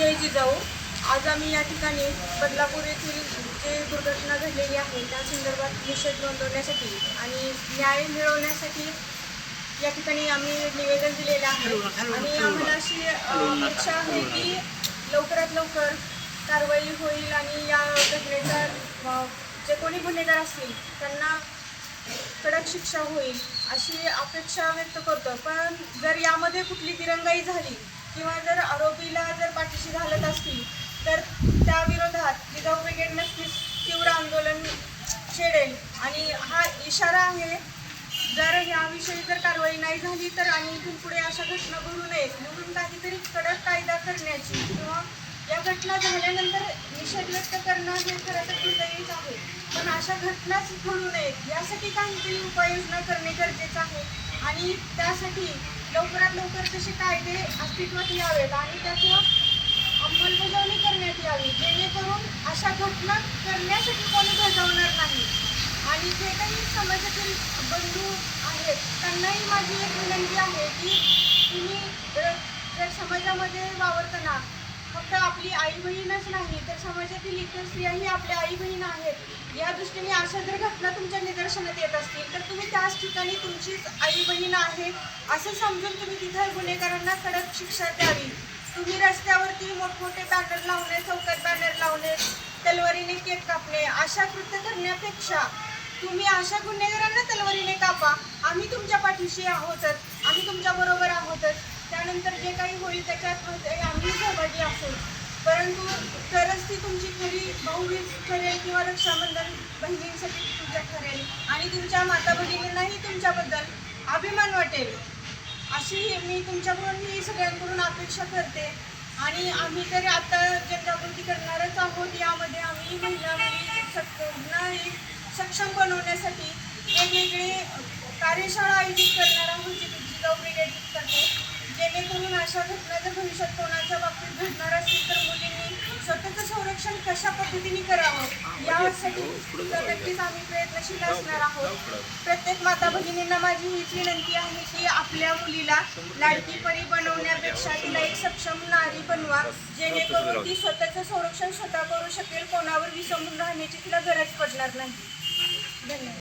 जय जिजाऊ आज आम्ही या ठिकाणी बदलापूर येथील जे दुर्घटना घडलेली आहे त्या संदर्भात निषेध नोंदवण्यासाठी आणि न्याय मिळवण्यासाठी या ठिकाणी आम्ही निवेदन दिलेलं आहे. आणि आम्हाला अशी अपेक्षा आहे की लवकरात लवकर कारवाई होईल आणि या घटनेचा जे कोणी गुन्हेगार असतील त्यांना कडक शिक्षा होईल अशी अपेक्षा व्यक्त करतो. पण जर यामध्ये कुठली दिरंगाई झाली किंवा जर आरोपीला जर पाठीशी घालत असतील तर त्या विरोधात जिजाऊ ब्रिगेड नक्कीच तीव्र आंदोलन छेडेल. आणि हा इशारा आहे जर याविषयी जर कारवाई नाही झाली तर आणि इथून पुढे अशा घटना घडू नयेत म्हणून काहीतरी कडक कायदा करण्याची किंवा या घटना झाल्यानंतर निषेध व्यक्त करणं हे खरं तर दुर्दैवीच आहे. पण अशा घटनाच घडू नयेत यासाठी काहीतरी उपाययोजना करणे गरजेचं आहे. आणि त्यासाठी लवकरात लवकर तसे कायदे अस्तित्वात यावेत आणि त्याचं अंमलबजावणी करण्यात यावी जेणेकरून अशा घटना करण्यासाठी कोणी भजवणार नाही. आणि जे काही समाजातील बंधू आहेत त्यांनाही माझी एक विनंती आहे की तुम्ही जर समाजामध्ये वावरताना फक्त आपली आई बहीणच नाही तर समाजातील इतर स्त्रियाही आपल्या आई बहीण आहेत. या दृष्टीने अशा जर घटना तुमच्या निदर्शनात येत असतील तर तुम्ही त्याच ठिकाणी तुमचीच आई बहीण आहे असं समजून तुम्ही तिथं गुन्हेगारांना कडक शिक्षा द्यावी. तुम्ही रस्त्यावरती मोठमोठे बॅनर लावणे चौकात बॅनर लावणे तलवारीने केक कापणे अशा कृत्य करण्यापेक्षा तुम्ही अशा गुन्हेगारांना तलवारीने कापा. आम्ही तुमच्या पाठीशी आहोतच आम्ही तुमच्या बरोबर आहोतच. त्यानंतर जे काही होईल त्याच्यात म्हणजे आम्ही सहभागी असू परंतु तरच ती तुमची खरी भाऊबीज ठरेल किंवा रक्षाबंधन बहिणींसाठी तुमच्या ठरेल. आणि तुमच्या माता भगिनींनाही तुमच्याबद्दल अभिमान वाटेल. अशी मी तुमच्याकडून ही सगळ्यांकडून अपेक्षा करते. आणि आम्ही तरी आता जनजागृती करणारच आहोत. यामध्ये आम्ही महिला मुली सक्षम बनवण्यासाठी वेगवेगळे कार्यशाळा आयोजित करणार आहोत जी जिजाऊ ब्रिगेड करते. जेणेकरून अशा घटना जर भविष्यात कोणाच्या बाबतीत घडणार असतील तर मुलींनी स्वतःचं संरक्षण कशा पद्धतीने करावं यासाठी नक्कीच आम्ही प्रयत्नशील असणार आहोत. प्रत्येक माता भगिनींना माझी हीच विनंती आहे की आपल्या मुलीला लाडकी परी बनवण्यापेक्षा तिला एक सक्षम नारी बनवा जेणेकरून ती स्वतःचं संरक्षण स्वतः करू शकेल कोणावर विसंबून राहण्याची तिला गरज पडणार नाही. धन्यवाद.